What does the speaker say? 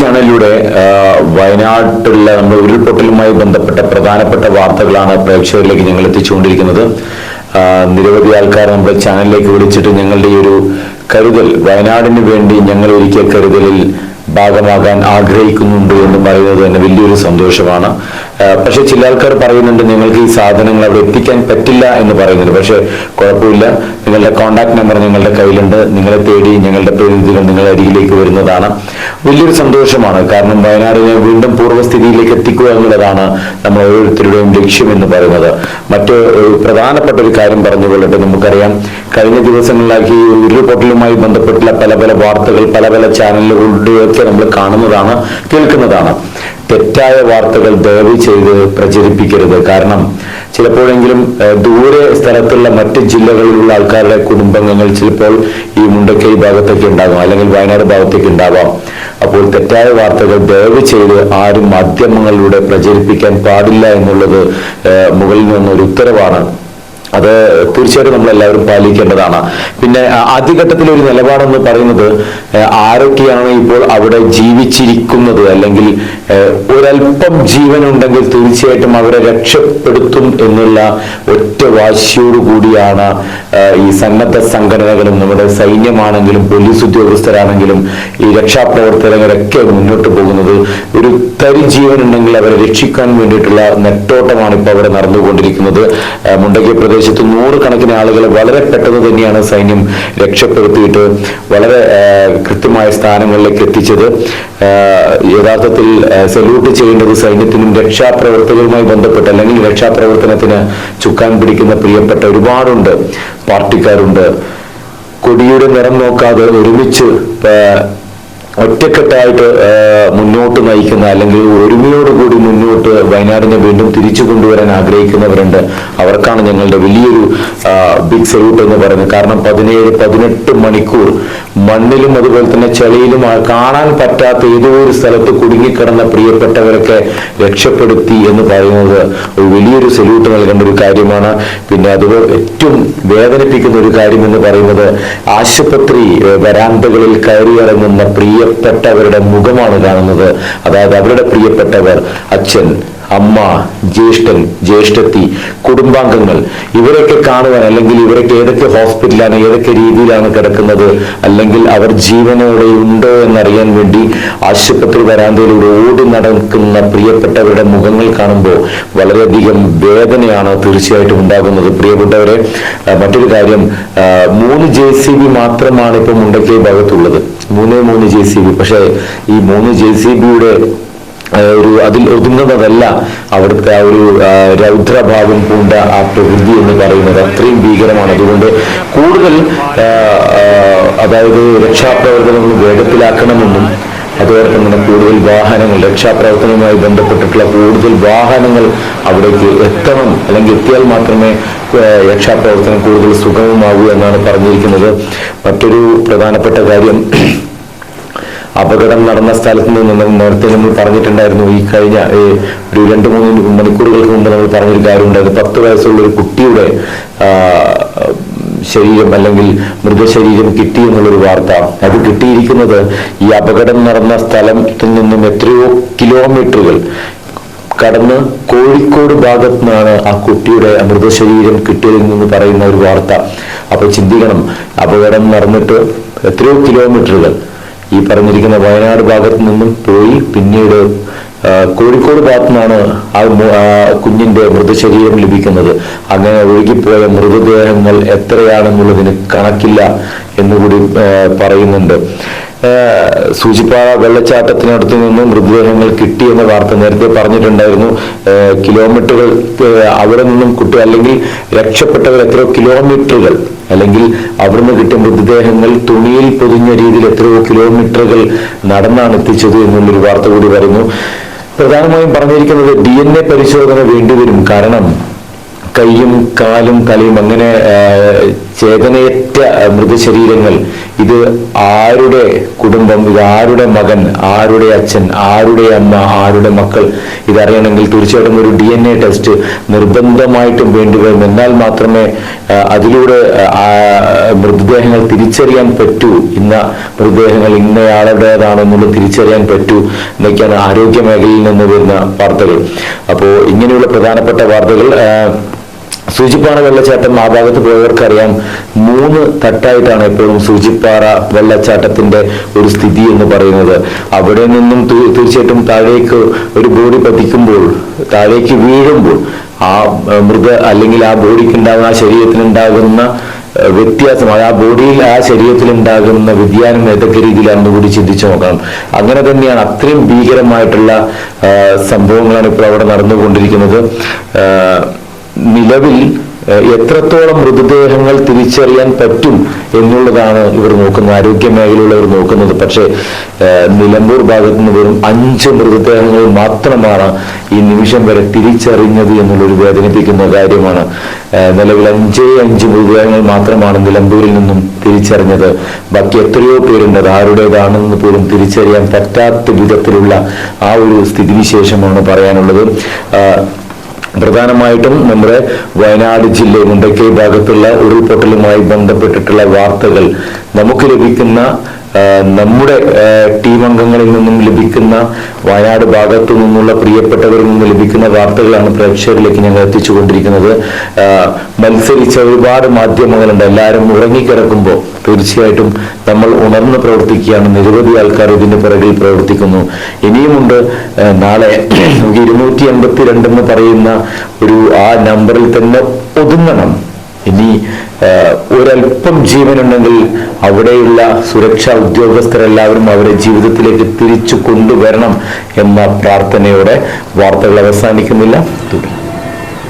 ചാനലിലൂടെ വയനാട്ടിലുള്ള നമ്മുടെ ഉരുൾപൊട്ടലുമായി ബന്ധപ്പെട്ട പ്രധാനപ്പെട്ട വാർത്തകളാണ് പ്രേക്ഷകരിലേക്ക് ഞങ്ങൾ എത്തിച്ചുകൊണ്ടിരിക്കുന്നത്. നിരവധി ആൾക്കാർ നമ്മുടെ ചാനലിലേക്ക് വിളിച്ചിട്ട് ഞങ്ങളുടെ ഈ ഒരു കരുതൽ വയനാടിന് വേണ്ടി ഞങ്ങൾ ഒരുക്കിയ കരുതലിൽ ഭാഗമാകാൻ ആഗ്രഹിക്കുന്നുണ്ട് എന്ന് പറയുന്നത് തന്നെ വലിയൊരു സന്തോഷമാണ്. പക്ഷെ ചില ആൾക്കാർ പറയുന്നുണ്ട് നിങ്ങൾക്ക് ഈ സാധനങ്ങൾ അവിടെ എത്തിക്കാൻ പറ്റില്ല എന്ന് പറയുന്നുണ്ട്. പക്ഷെ കുഴപ്പമില്ല. നിങ്ങളുടെ കോൺടാക്ട് നമ്പർ നിങ്ങളുടെ കയ്യിലുണ്ട്. നിങ്ങളെ തേടി ഞങ്ങളുടെ പ്രതിനിധികൾ നിങ്ങളുടെ അരികിലേക്ക് വരുന്നതാണ്. വലിയൊരു സന്തോഷമാണ്. കാരണം വയനാടിനെ വീണ്ടും പൂർവസ്ഥിതിയിലേക്ക് എത്തിക്കുക എന്നുള്ളതാണ് നമ്മൾ ഓരോരുത്തരുടെയും ലക്ഷ്യം എന്ന് പറയുന്നത്. മറ്റ് പ്രധാനപ്പെട്ട ഒരു കാര്യം പറഞ്ഞുകൊള്ളട്ടെ. നമുക്കറിയാം കഴിഞ്ഞ ദിവസങ്ങളിലാക്കി ഉരുൾപൊട്ടലുമായി ബന്ധപ്പെട്ടുള്ള പല പല വാർത്തകൾ പല പല ചാനലുകളുടെയൊക്കെ നമ്മൾ കാണുന്നതാണ് കേൾക്കുന്നതാണ്. തെറ്റായ വാർത്തകൾ ദയവ് ചെയ്ത് പ്രചരിപ്പിക്കരുത്. കാരണം ചിലപ്പോഴെങ്കിലും ദൂരെ സ്ഥലത്തുള്ള മറ്റ് ജില്ലകളിലുള്ള ആൾക്കാരുടെ കുടുംബങ്ങൾ ചിലപ്പോൾ ഈ മുണ്ടക്കൈ ഭാഗത്തേക്ക് ഉണ്ടാകാം അല്ലെങ്കിൽ വയനാട് ഭാഗത്തേക്ക് ഉണ്ടാവാം. അപ്പോൾ തെറ്റായ വാർത്തകൾ ദയവ് ചെയ്ത് ആരും മാധ്യമങ്ങളിലൂടെ പ്രചരിപ്പിക്കാൻ പാടില്ല എന്നുള്ളത് മുകളിൽ നിന്നൊരു ഉത്തരവാണ്. അത് തീർച്ചയായിട്ടും നമ്മൾ എല്ലാവരും പാലിക്കേണ്ടതാണ്. പിന്നെ ആദ്യഘട്ടത്തിൽ ഒരു നിലപാടെന്ന് പറയുന്നത് ആരൊക്കെയാണ് ഇപ്പോൾ അവിടെ ജീവിച്ചിരിക്കുന്നത്? അല്ലെങ്കിൽ ഒരല്പം ജീവനുണ്ടെങ്കിൽ തീർച്ചയായിട്ടും അവരെ രക്ഷപ്പെടുത്തും എന്നുള്ള ഒറ്റ വാശിയോടു കൂടിയാണ് ഈ സന്നദ്ധ സംഘടനകളും നമ്മുടെ സൈന്യമാണെങ്കിലും പോലീസ് ഉദ്യോഗസ്ഥരാണെങ്കിലും ഈ രക്ഷാപ്രവർത്തനങ്ങളൊക്കെ മുന്നോട്ട് പോകുന്നത്. ഒരു തരി ജീവൻ ഉണ്ടെങ്കിൽ അവരെ രക്ഷിക്കാൻ വേണ്ടിയിട്ടുള്ള നെട്ടോട്ടമാണ് ഇപ്പോൾ അവിടെ നടന്നുകൊണ്ടിരിക്കുന്നത്. മുണ്ടക്കി പ്രദേശത്ത് നൂറുകണക്കിന് ആളുകളെ വളരെ പെട്ടെന്ന് തന്നെയാണ് സൈന്യം രക്ഷപ്പെടുത്തിയിട്ട് വളരെ കൃത്യമായ സ്ഥാനങ്ങളിലേക്ക് എത്തിച്ചത്. യഥാർത്ഥത്തിൽ സല്യൂട്ട് ചെയ്യേണ്ടത് സൈന്യത്തിനും രക്ഷാപ്രവർത്തകരുമായി ബന്ധപ്പെട്ട് അല്ലെങ്കിൽ രക്ഷാപ്രവർത്തനത്തിന് ചുക്കാൻ പിടിക്കുന്ന പ്രിയപ്പെട്ട ഒരുപാടുണ്ട്. പാർട്ടിക്കാരുണ്ട്. കൊടിയുടെ നിറം നോക്കാതെ ഒരുമിച്ച് ഒറ്റക്കെട്ടായിട്ട് മുന്നോട്ട് നയിക്കുന്ന അല്ലെങ്കിൽ ഒരുമയോടുകൂടി മുന്നോട്ട് വയനാടിനെ വീണ്ടും തിരിച്ചു കൊണ്ടുവരാൻ ആഗ്രഹിക്കുന്നവരുണ്ട്. അവർക്കാണ് ഞങ്ങളുടെ വലിയൊരു ബിഗ് സല്യൂട്ട് എന്ന് പറയുന്നത്. കാരണം പതിനേഴ് പതിനെട്ട് മണിക്കൂർ മണ്ണിലും അതുപോലെ തന്നെ ചെളിയിലും കാണാൻ പറ്റാത്ത ഏതോ ഒരു സ്ഥലത്ത് കുടുങ്ങിക്കിടന്ന പ്രിയപ്പെട്ടവരൊക്കെ രക്ഷപ്പെടുത്തി എന്ന് പറയുന്നത് ഒരു വലിയൊരു സല്യൂട്ട് നൽകേണ്ട ഒരു കാര്യമാണ്. പിന്നെ അത് ഏറ്റവും വേദനിപ്പിക്കുന്ന ഒരു കാര്യം എന്ന് പറയുന്നത് ആശുപത്രി വരാന്തകളിൽ കയറിയിറങ്ങുന്ന പ്രിയപ്പെട്ടവരുടെ മുഖമാണ് കാണുന്നത്. അതായത് അവരുടെ പ്രിയപ്പെട്ടവർ അച്ഛൻ അമ്മ ജ്യേഷ്ഠൻ ജ്യേഷ്ഠത്തി കുടുംബാംഗങ്ങൾ ഇവരൊക്കെ കാണുവാൻ അല്ലെങ്കിൽ ഇവരൊക്കെ ഏതൊക്കെ ഹോസ്പിറ്റലാണ് ഏതൊക്കെ രീതിയിലാണ് കിടക്കുന്നത് അല്ലെങ്കിൽ അവർ ജീവനോടെ ഉണ്ടോ എന്നറിയാൻ വേണ്ടി ആശുപത്രി വരാന്തയിലൂടെ ഓടി നടക്കുന്ന പ്രിയപ്പെട്ടവരുടെ മുഖങ്ങൾ കാണുമ്പോൾ വളരെയധികം വേദനയാണ് തീർച്ചയായിട്ടും ഉണ്ടാകുന്നത്. പ്രിയപ്പെട്ടവരെ മറ്റൊരു കാര്യം മൂന്ന് ജെ സി ബി മാത്രമാണ് ഇപ്പം മുണ്ടക്കൈ ഭാഗത്തുള്ളത്. മൂന്നേ മൂന്ന് ജെ സി ബി പക്ഷേ ഈ മൂന്ന് ജെ സി ബിയുടെ ഒരു അതിൽ ഒതുങ്ങുന്നതല്ല അവിടുത്തെ ആ ഒരു രൗദ്രഭാവം പൂണ്ട ആ പ്രകൃതി എന്ന് പറയുന്നത്. അത്രയും ഭീകരമാണ്. അതുകൊണ്ട് കൂടുതൽ അതായത് രക്ഷാപ്രവർത്തനങ്ങൾ വേഗത്തിലാക്കണമെന്നും അതോടൊപ്പം തന്നെ കൂടുതൽ വാഹനങ്ങൾ രക്ഷാപ്രവർത്തനവുമായി ബന്ധപ്പെട്ടിട്ടുള്ള കൂടുതൽ വാഹനങ്ങൾ അവിടേക്ക് എത്തണം. അല്ലെങ്കിൽ എത്തിയാൽ മാത്രമേ രക്ഷാപ്രവർത്തനം കൂടുതൽ സുഗമമാകൂ എന്നാണ് പറഞ്ഞിരിക്കുന്നത്. മറ്റൊരു പ്രധാനപ്പെട്ട കാര്യം അപകടം നടന്ന സ്ഥലത്ത് നിന്ന് നേരത്തെ നമ്മൾ പറഞ്ഞിട്ടുണ്ടായിരുന്നു ഈ കഴിഞ്ഞ ഒരു രണ്ട് മൂന്ന് മണിക്കൂറുകൾക്ക് മുമ്പ് നമ്മൾ പറഞ്ഞൊരു കാര്യമുണ്ടായിരുന്നു. പത്ത് വയസ്സുള്ള ഒരു കുട്ടിയുടെ ശരീരം അല്ലെങ്കിൽ മൃതശരീരം കിട്ടി എന്നുള്ളൊരു വാർത്ത. അത് കിട്ടിയിരിക്കുന്നത് ഈ അപകടം നടന്ന സ്ഥലത്തിൽ നിന്നും എത്രയോ കിലോമീറ്ററുകൾ കടന്ന് കോഴിക്കോട് ഭാഗത്ത് നിന്നാണ് ആ കുട്ടിയുടെ മൃതശരീരം കിട്ടിയതെന്ന് പറയുന്ന ഒരു വാർത്ത. അപ്പൊ ചിന്തിക്കണം അപകടം നടന്നിട്ട് എത്രയോ കിലോമീറ്ററുകൾ ഈ പറഞ്ഞിരിക്കുന്ന വയനാട് ഭാഗത്ത് നിന്നും പോയി പിന്നീട് കോഴിക്കോട് ഭാഗത്തുനിന്നാണ് ആ കുഞ്ഞിന്റെ മൃതശരീരം ലഭിക്കുന്നത്. അങ്ങനെ ഒഴുകിപ്പോയ മൃതദേഹങ്ങൾ എത്രയാണെന്നുള്ളതിന് കണക്കില്ല എന്നുകൂടി പറയുന്നുണ്ട്. സൂചിപ്പാറ വെള്ളച്ചാട്ടത്തിനടുത്ത് നിന്ന് മൃതദേഹങ്ങൾ കിട്ടിയെന്ന വാർത്ത നേരത്തെ പറഞ്ഞിട്ടുണ്ടായിരുന്നു. കിലോമീറ്ററുകൾ അവിടെ നിന്നും കുട്ടി അല്ലെങ്കിൽ രക്ഷപ്പെട്ടവർ എത്രയോ കിലോമീറ്ററുകൾ അല്ലെങ്കിൽ അവിടുന്ന് കിട്ടിയ മൃതദേഹങ്ങൾ തുണിയിൽ പൊതിഞ്ഞ രീതിയിൽ എത്രയോ കിലോമീറ്ററുകൾ നടന്നാണ് എത്തിച്ചത് എന്നുള്ളൊരു വാർത്ത കൂടി വരുന്നു. പ്രധാനമായും പറഞ്ഞിരിക്കുന്നത് ഡി എൻ എ പരിശോധന വേണ്ടിവരും കാരണം കൈയും കാലും തലയും അങ്ങനെ ചേതനയറ്റ മൃതശരീരങ്ങൾ ഇത് ആരുടെ കുടുംബം ഇത് ആരുടെ മകൻ ആരുടെ അച്ഛൻ ആരുടെ അമ്മ ആരുടെ മക്കൾ? ഇതറിയണമെങ്കിൽ തീർച്ചയായിട്ടും ഒരു ഡി എൻ എ ടെസ്റ്റ് നിർബന്ധമായിട്ടും വേണ്ടിവരും. എന്നാൽ മാത്രമേ അതിലൂടെ മൃതദേഹങ്ങൾ തിരിച്ചറിയാൻ പറ്റൂ. ഇന്ന മൃതദേഹങ്ങൾ ഇന്നയാളുടേതാണെന്നുള്ളത് തിരിച്ചറിയാൻ പറ്റൂ എന്നൊക്കെയാണ് ആരോഗ്യ മേഖലയിൽ നിന്ന് വരുന്ന വാർത്തകൾ. അപ്പോൾ ഇങ്ങനെയുള്ള പ്രധാനപ്പെട്ട വാർത്തകൾ സൂചിപ്പാറ വെള്ളച്ചാട്ടം ആ ഭാഗത്ത് പോയവർക്കറിയാം. മൂന്ന് തട്ടായിട്ടാണ് എപ്പോഴും സൂചിപ്പാറ വെള്ളച്ചാട്ടത്തിന്റെ ഒരു സ്ഥിതി എന്ന് പറയുന്നത്. അവിടെ നിന്നും തീർച്ചയായിട്ടും താഴേക്ക് ഒരു ബോഡി പതിക്കുമ്പോൾ താഴേക്ക് വീഴുമ്പോൾ ആ മൃഗ അല്ലെങ്കിൽ ആ ബോഡിക്ക് ഉണ്ടാകുന്ന ആ ശരീരത്തിനുണ്ടാകുന്ന വ്യത്യാസം ആ ബോഡിയിൽ ആ ശരീരത്തിൽ ഉണ്ടാകുന്ന വ്യതിയാനം ഏതൊക്കെ രീതിയിലാണെന്ന് കൂടി ചിന്തിച്ചു നോക്കണം. അങ്ങനെ തന്നെയാണ് അത്രയും ഭീകരമായിട്ടുള്ള സംഭവങ്ങളാണ് ഇപ്പോൾ അവിടെ നടന്നുകൊണ്ടിരിക്കുന്നത്. നിലവിൽ എത്രത്തോളം മൃതദേഹങ്ങൾ തിരിച്ചറിയാൻ പറ്റും എന്നുള്ളതാണ് ഇവർ നോക്കുന്നത്. ആരോഗ്യ മേഖലയുള്ളവർ നോക്കുന്നത്. പക്ഷേ നിലമ്പൂർ ഭാഗത്ത് നിന്ന് വെറും അഞ്ച് മൃതദേഹങ്ങൾ മാത്രമാണ് ഈ നിമിഷം വരെ തിരിച്ചറിഞ്ഞത് എന്നുള്ളൊരു വേദനിപ്പിക്കുന്ന കാര്യമാണ്. നിലവിൽ അഞ്ചേ അഞ്ച് മൃതദേഹങ്ങൾ മാത്രമാണ് നിലമ്പൂരിൽ നിന്നും തിരിച്ചറിഞ്ഞത്. ബാക്കി എത്രയോ പേരുണ്ട്. ആരുടേതാണെന്ന് പോലും തിരിച്ചറിയാൻ പറ്റാത്ത വിധത്തിലുള്ള ആ ഒരു സ്ഥിതിവിശേഷമാണ് പറയാനുള്ളത്. പ്രധാനമായിട്ടും നമ്മുടെ വയനാട് ജില്ലയിൽ മുണ്ടക്കൈ ഭാഗത്തുള്ള ഉരുൾപൊട്ടലുമായി ബന്ധപ്പെട്ടിട്ടുള്ള വാർത്തകൾ നമുക്ക് ലഭിക്കുന്ന നമ്മുടെ ടീം അംഗങ്ങളിൽ നിന്നും ലഭിക്കുന്ന വയനാട് ഭാഗത്തു നിന്നുള്ള പ്രിയപ്പെട്ടവരിൽ നിന്നും ലഭിക്കുന്ന വാർത്തകളാണ് പ്രേക്ഷകരിലേക്ക് ഞങ്ങൾ എത്തിച്ചുകൊണ്ടിരിക്കുന്നത്. മത്സരിച്ച ഒരുപാട് മാധ്യമങ്ങളുണ്ട്. എല്ലാവരും ഉറങ്ങിക്കിടക്കുമ്പോൾ തീർച്ചയായിട്ടും നമ്മൾ ഉണർന്ന് പ്രവർത്തിക്കുകയാണ്. നിരവധി ആൾക്കാർ ഇതിന്റെ പിറകിൽ പ്രവർത്തിക്കുന്നു. ഇനിയുമുണ്ട് നാളെ നാളെ ഇരുന്നൂറ്റി എൺപത്തി എന്ന് പറയുന്ന ഒരു ആ നമ്പറിൽ തന്നെ ഒതുങ്ങണം. ഇനി ഒരല്പം ജീവനുണ്ടെങ്കിൽ അവിടെയുള്ള സുരക്ഷാ ഉദ്യോഗസ്ഥരെല്ലാവരും അവരെ ജീവിതത്തിലേക്ക് തിരിച്ചു കൊണ്ടുവരണം എന്ന പ്രാർത്ഥനയോടെ വാർത്തകൾ അവസാനിക്കുന്നില്ല. തുടരും.